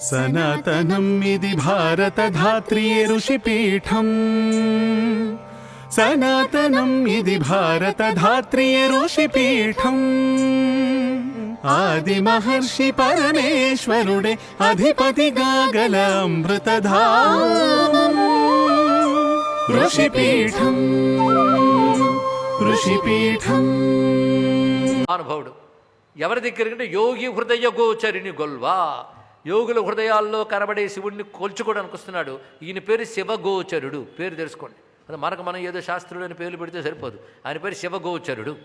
సనాతనం ఇది భారత ధాత్రియే ఋషిపీఠం. సనాతనం ఇది భారత ధాత్రియే ఋషిపీఠం. ఆది మహర్షి పరమేశ్వరుడే అధిపతిగా గల అమృతధామం ఋషిపీఠం ఋషిపీఠం. అనుభవుడు ఎవరి దగ్గర యోగి హృదయ గోచరిని గొల్వా? యోగుల హృదయాల్లో కనబడే శివుడిని కోల్చుకోవడానికి వస్తున్నాడు. ఈయన పేరు శివగోచరుడు. పేరు తెలుసుకోండి. అది మనకు మనం ఏదో శాస్త్రుడు అని పేర్లు పెడితే సరిపోదు. ఆయన పేరు శివగోచరుడు.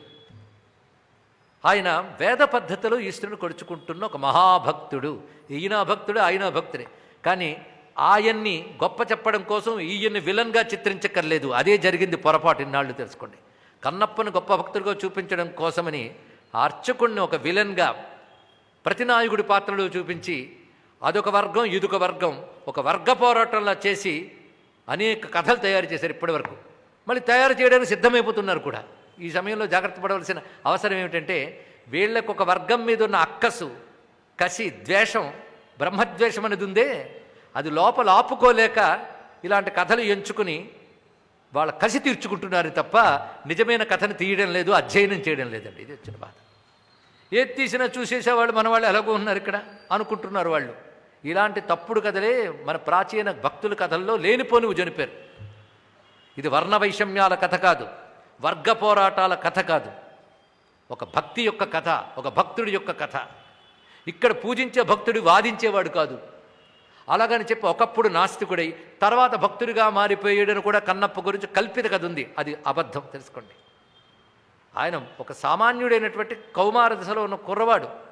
ఆయన వేద పద్ధతిలో ఈశ్వరుని కొడుచుకుంటున్న ఒక మహాభక్తుడు. ఈయన భక్తుడు ఆయన భక్తుడే. కానీ ఆయన్ని గొప్ప చెప్పడం కోసం ఈయన్ని విలన్గా చిత్రించక్కర్లేదు. అదే జరిగింది పొరపాటు ఇన్నాళ్ళు తెలుసుకోండి. కన్నప్పను గొప్ప భక్తుడిగా చూపించడం కోసమని అర్చకుడిని ఒక విలన్గా ప్రతినాయకుడి పాత్రలో చూపించి అదొక వర్గం ఇదొక వర్గం. ఒక వర్గ పోరాటంలా చేసి అనేక కథలు తయారు చేశారు ఇప్పటివరకు మళ్ళీ తయారు చేయడానికి సిద్ధమైపోతున్నారు కూడా. ఈ సమయంలో జాగ్రత్త పడవలసిన అవసరం ఏమిటంటే వీళ్ళకు ఒక వర్గం మీద ఉన్న అక్కసు కసి ద్వేషం బ్రహ్మద్వేషం అనేది ఉందే అది లోపల ఆపుకోలేక ఇలాంటి కథలు ఎంచుకుని వాళ్ళ కసి తీర్చుకుంటున్నారు తప్ప నిజమైన కథను తీయడం లేదు అధ్యయనం చేయడం లేదండి. ఇది వచ్చిన బాధ. ఏది తీసినా చూసేసేవాళ్ళు మన వాళ్ళు ఎలాగో ఉన్నారు ఇక్కడ అనుకుంటున్నారు వాళ్ళు. ఇలాంటి తప్పుడు కథలే మన ప్రాచీన భక్తుల కథల్లో లేనిపోనివి జనిపారు ఇది వర్ణ వైషమ్యాల కథ కాదు వర్గ పోరాటాల కథ కాదు. ఒక భక్తి యొక్క కథ ఒక భక్తుడి యొక్క కథ. ఇక్కడ పూజించే భక్తుడు వాదించేవాడు కాదు. అలాగని చెప్పి ఒకప్పుడు నాస్తికుడై తర్వాత భక్తుడిగా మారిపోయాడని కూడా కన్నప్ప గురించి కల్పిత కథ ఉంది. అది అబద్ధం తెలుసుకోండి. ఆయన ఒక సామాన్యుడైనటువంటి కౌమార దశలో ఉన్న కుర్రవాడు.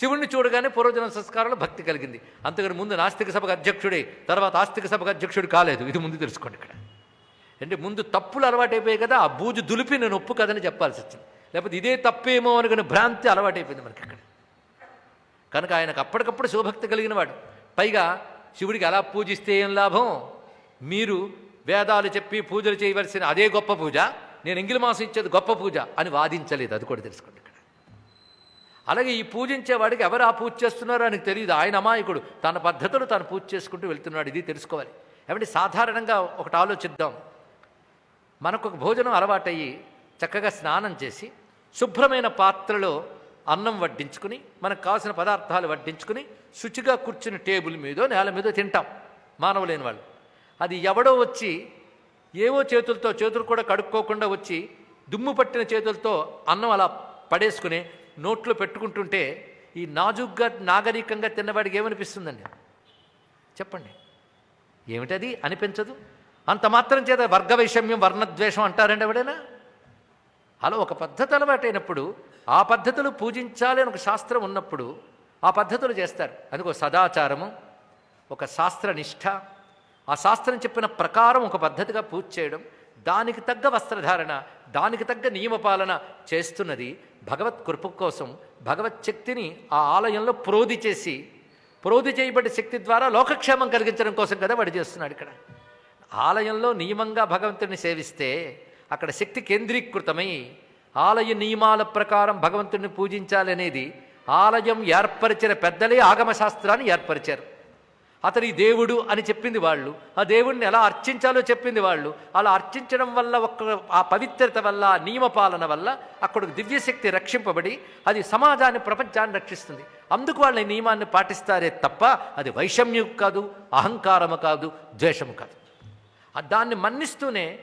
శివుణ్ణి చూడగానే పూర్వజన సంస్కారంలో భక్తి కలిగింది. అంతకని ముందు నాస్తిక సభకు అధ్యక్షుడే తర్వాత ఆస్తిక సభకు అధ్యక్షుడు కాలేదు. ఇది ముందు తెలుసుకోండి ఇక్కడ. అంటే ముందు తప్పులు అలవాటైపోయాయి కదా ఆ బూజు దులిపి నేను ఒప్పు కదని చెప్పాల్సి వచ్చింది. లేకపోతే ఇదే తప్పేమో అనుకుని భ్రాంతి అలవాటైపోయింది మనకి ఇక్కడ. కనుక ఆయనకు అప్పటికప్పుడు శివభక్తి కలిగిన వాడు పైగా శివుడికి ఎలా పూజిస్తే ఏం లాభం? మీరు వేదాలు చెప్పి పూజలు చేయవలసిన అదే గొప్ప పూజ నేను ఎంగిలి మాసం ఇచ్చేది గొప్ప పూజ అని వాదించలేదు అది కూడా తెలుసుకోండి. అలాగే ఈ పూజించే వాడికి ఎవరు ఆ పూజ చేస్తున్నారో ఆయనకు తెలియదు. ఆయన అమాయకుడు. తన పద్ధతులు తాను పూజ చేసుకుంటూ వెళ్తున్నాడు. ఇది తెలుసుకోవాలి. ఏమంటే సాధారణంగా ఒకటి ఆలోచిద్దాం. మనకు ఒక భోజనం అలవాటయ్యి చక్కగా స్నానం చేసి శుభ్రమైన పాత్రలో అన్నం వడ్డించుకుని మనకు కావాల్సిన పదార్థాలు వడ్డించుకుని శుచిగా కూర్చుని టేబుల్ మీదో నేల మీదో తింటాం మానవులేని వాళ్ళు. అది ఎవడో వచ్చి ఏవో చేతులతో చేతులు కూడా కడుక్కోకుండా వచ్చి దుమ్ము పట్టిన చేతులతో అన్నం అలా పడేసుకుని నోట్లో పెట్టుకుంటుంటే ఈ నాజుగ్గా నాగరికంగా తిన్నవాడికి ఏమనిపిస్తుందండి? చెప్పండి. ఏమిటది? అనిపించదు? అంత మాత్రం చేత వర్గ వైషమ్యం వర్ణద్వేషం అంటారండి ఎవడైనా? అలా ఒక పద్ధతి అలవాటైనప్పుడు ఆ పద్ధతులు పూజించాలి అని ఒక శాస్త్రం ఉన్నప్పుడు ఆ పద్ధతులు చేస్తారు. అందుకో ఒక సదాచారము ఒక శాస్త్ర నిష్ఠ ఆ శాస్త్రం చెప్పిన ప్రకారం ఒక పద్ధతిగా పూజ చేయడం దానికి తగ్గ వస్త్రధారణ దానికి తగ్గ నియమపాలన చేస్తున్నది భగవత్ కృప కోసం భగవత్ శక్తిని ఆ ఆలయంలో ప్రోధి చేసి ప్రోధి చేయబడ్డ శక్తి ద్వారా లోకక్షేమం కలిగించడం కోసం కదా వాడు చేస్తున్నాడు ఇక్కడ. ఆలయంలో నియమంగా భగవంతుడిని సేవిస్తే అక్కడ శక్తి కేంద్రీకృతమై ఆలయ నియమాల ప్రకారం భగవంతుడిని పూజించాలనేది ఆలయం ఏర్పరిచిన పెద్దలే ఆగమశాస్త్రాన్ని ఏర్పరిచారు. అతని దేవుడు అని చెప్పింది వాళ్ళు. ఆ దేవుడిని ఎలా అర్చించాలో చెప్పింది వాళ్ళు. అలా అర్చించడం వల్ల ఒక్క ఆ పవిత్రత వల్ల ఆ నియమపాలన వల్ల అక్కడ దివ్యశక్తి రక్షింపబడి అది సమాజాన్ని ప్రపంచాన్ని రక్షిస్తుంది. అందుకు వాళ్ళ ఈ నియమాన్ని పాటిస్తారే తప్ప అది వైషమ్యం కాదు అహంకారము కాదు ద్వేషము కాదు. దాన్ని మన్నిస్తూనే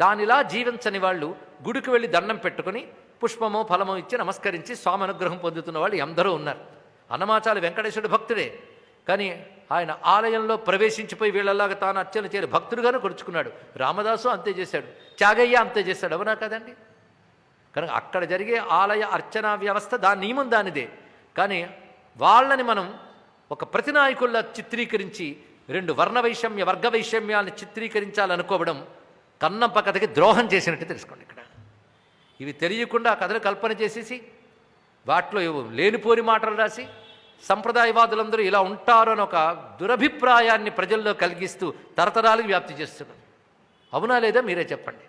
దానిలా జీవించని వాళ్ళు గుడికి వెళ్ళి దండం పెట్టుకుని పుష్పమో ఫలమో ఇచ్చి నమస్కరించి స్వామి అనుగ్రహం పొందుతున్న వాళ్ళు ఎందరో ఉన్నారు. అన్నమాచాలి వెంకటేశ్వరుడు భక్తుడే. కానీ ఆయన ఆలయంలో ప్రవేశించిపోయి వీళ్ళలాగా తాను అర్చన చేయరు భక్తుడుగానే కొడుచుకున్నాడు రామదాసు అంతే చేశాడు. త్యాగయ్య అంతే చేశాడు. అవునా కదండి? కనుక అక్కడ జరిగే ఆలయ అర్చనా వ్యవస్థ దాని నియమం దానిదే. కానీ వాళ్ళని మనం ఒక ప్రతినాయకుల్లా చిత్రీకరించి రెండు వర్ణ వైషమ్య వర్గ వైషమ్యాలను చిత్రీకరించాలనుకోవడం కన్నంప కథకి ద్రోహం చేసినట్టు తెలుసుకోండి ఇక్కడ. ఇవి తెలియకుండా కథలు కల్పన చేసేసి వాటిలో లేనిపోని మాటలు రాసి సంప్రదాయవాదులందరూ ఇలా ఉంటారు అని ఒక దురభిప్రాయాన్ని ప్రజల్లో కలిగిస్తూ తరతరాలకు వ్యాప్తి చేస్తున్నారు. అవునా లేదా మీరే చెప్పండి.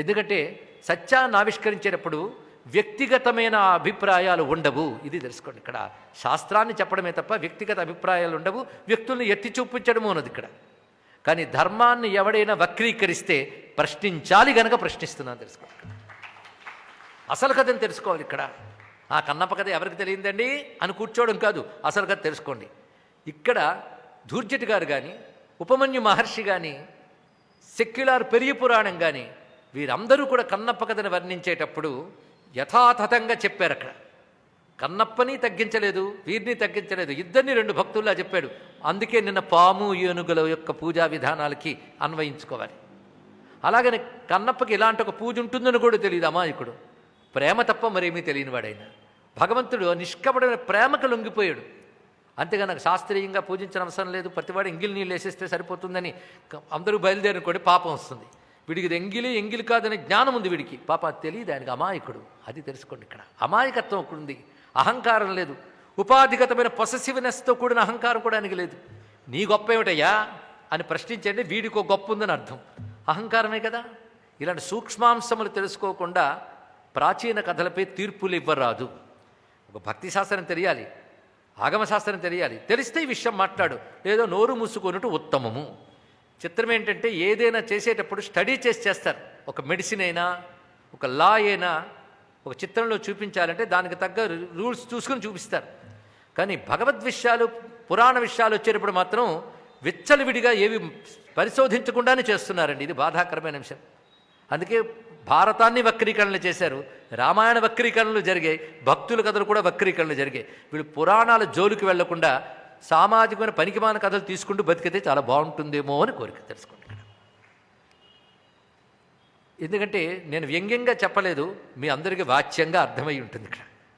ఎందుకంటే సత్యాన్ని ఆవిష్కరించేటప్పుడు వ్యక్తిగతమైన అభిప్రాయాలు ఉండవు. ఇది తెలుసుకోండి. ఇక్కడ శాస్త్రాన్ని చెప్పడమే తప్ప వ్యక్తిగత అభిప్రాయాలు ఉండవు. వ్యక్తుల్ని ఎత్తి చూపించడము ఉన్నది ఇక్కడ. కానీ ధర్మాన్ని ఎవడైనా వక్రీకరిస్తే ప్రశ్నించాలి గనక ప్రశ్నిస్తున్నాను తెలుసుకోండి. అసలు కథని తెలుసుకోవాలి ఇక్కడ. ఆ కన్నప్ప కథ ఎవరికి తెలియదండి? అని కూర్చోవడం కాదు అసలు కథ తెలుసుకోండి. ఇక్కడ ధూర్జటి గారు కానీ ఉపమన్యు మహర్షి కానీ సెక్యులార్ పెరియ పురాణం కానీ వీరందరూ కూడా కన్నప్ప కథను వర్ణించేటప్పుడు యథాతథంగా చెప్పారు అక్కడ. కన్నప్పని తగ్గించలేదు వీరిని తగ్గించలేదు ఇద్దరిని రెండు భక్తుల్లా చెప్పాడు. అందుకే నిన్న పాము ఏనుగుల యొక్క పూజా విధానాలకి అన్వయించుకోవాలి. అలాగని కన్నప్పకి ఇలాంటి ఒక పూజ ఉంటుందని కూడా తెలియదు అమాయకుడు. ప్రేమ తప్ప మరేమీ తెలియని వాడైనా. భగవంతుడు నిష్కపడమైన ప్రేమకు లొంగిపోయాడు. అంతేగా నాకు శాస్త్రీయంగా పూజించిన అవసరం లేదు. ప్రతివాడు ఎంగిలి నీళ్ళు వేసేస్తే సరిపోతుందని అందరూ బయలుదేరనుకోండి పాపం వస్తుంది. వీడికి ఇది ఎంగిలి ఎంగిలి కాదనే జ్ఞానం ఉంది వీడికి. పాప తెలియదు ఆయనకు అమాయకుడు. అది తెలుసుకోండి ఇక్కడ. అమాయకత్వం ఒకటి ఉంది. అహంకారం లేదు. ఉపాధిగతమైన పొసెసివ్నెస్తో కూడిన అహంకారం కూడా ఆయనకి లేదు. నీ గొప్ప ఏమిటయ్యా అని ప్రశ్నించండి. వీడికి ఒక గొప్ప ఉందని అర్థం. అహంకారమే కదా. ఇలాంటి సూక్ష్మాంశములు తెలుసుకోకుండా ప్రాచీన కథలపై తీర్పులు ఇవ్వరాదు. ఒక భక్తి శాస్త్రం తెలియాలి ఆగమశాస్త్రం తెలియాలి. తెలిస్తే ఈ విషయం మాట్లాడు. లేదో నోరు మూసుకొనుట ఉత్తమము. చిత్రం ఏంటంటే ఏదైనా చేసేటప్పుడు స్టడీ చేసి చేస్తారు. ఒక మెడిసిన్ అయినా ఒక లా అయినా ఒక చిత్రంలో చూపించాలంటే దానికి తగ్గ రూల్స్ చూసుకుని చూపిస్తారు. కానీ భగవద్ విషయాలు పురాణ విషయాలు వచ్చేటప్పుడు మాత్రం విచ్చలవిడిగా ఏవి పరిశోధించకుండానే చేస్తున్నారండి. ఇది బాధాకరమైన అంశం అందుకే భారతాన్ని వక్రీకరణలు చేశారు. రామాయణ వక్రీకరణలు జరిగాయి. భక్తుల కథలు కూడా వక్రీకరణలు జరిగాయి. వీళ్ళు పురాణాల జోలికి వెళ్ళకుండా సామాజికమైన పనికిమాన కథలు తీసుకుంటూ బతికితే చాలా బాగుంటుందేమో అని కోరిక తెలుసుకుంటాను ఎందుకంటే నేను వ్యంగ్యంగా చెప్పలేదు మీ అందరికీ వాచ్యంగా అర్థమై ఉంటుంది ఇక్కడ.